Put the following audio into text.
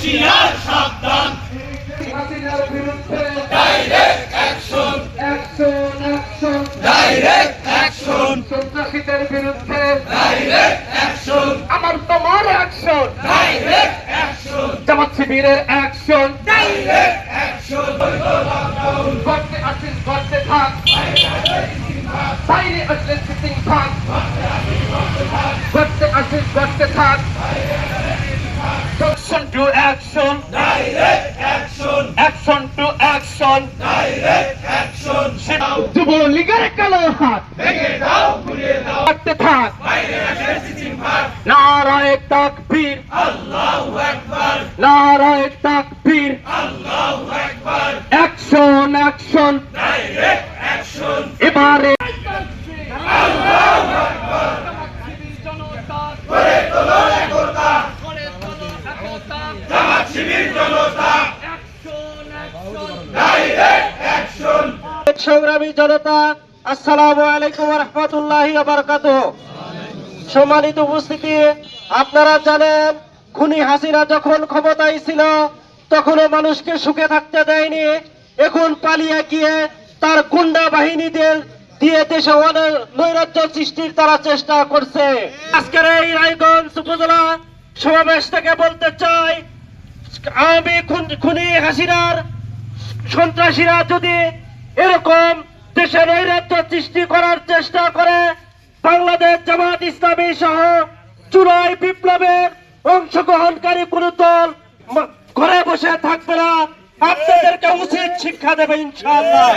হুঁশিয়ার সাবধান। হাসিনার বিরুদ্ধে direct action action action direct action সন্ত্রাসীদের বিরুদ্ধে ডাইরেক্ট অ্যাকশন আমার তোমার অ্যাকশন ডাইরেক্ট অ্যাকশন জামাত শিবিরের অ্যাকশন ডাইরেক্ট অ্যাকশন করতে আসিস করতে থাক। বাইরে আসলে সিটিং থাক। করতে আসিস করতে থাক। To ডাইরেক্ট অ্যাকশন যুবলীগের কালো হাত। ভেঙে দাও ঘুরিয়ে দাও। করতে থাক। বাইরে আসে সিজিমবার নারায় তাকবীর। আল্লাহু আকবার। নারায় তাকবীর। আল্লাহু আকবার। অ্যাকশন অ্যাকশন ডাইরেক্ট অ্যাকশন এবারে করে তোলো একতা জামাত শিবির জনতা ডাইরেক্ট অ্যাকশন সংগ্রামী জনতা, আসসালামু আলাইকুম রহমতুল্লাহি সম্মানিত উপস্থিতি, আপনারা জানেন, খুনি হাসিনা যখন ক্ষমতায় ছিল, তখনও মানুষকে সুখে থাকতে দেয়নি। এখন পালিয়ে গিয়ে তার গুন্ডা বাহিনীদের দিয়ে দেশে অনেক নৈরাজ্য সৃষ্টির তারা চেষ্টা করছে। আজকের এই রায়গঞ্জ উপজেলা সমাবেশ থেকে বলতে চাই আমি খুনি হাসিনার সন্ত্রাসীরা যদি এরকম দেশে নৈরাজ্য সৃষ্টি করার চেষ্টা করে বাংলাদেশ জামাত ইসলামী সহ চুরাই বিপ্লবের অংশগ্রহণকারী কোন দল ঘরে বসে থাকবে না। আপনাদেরকে উচিত শিক্ষা দেবে, ইনশাআল্লাহ।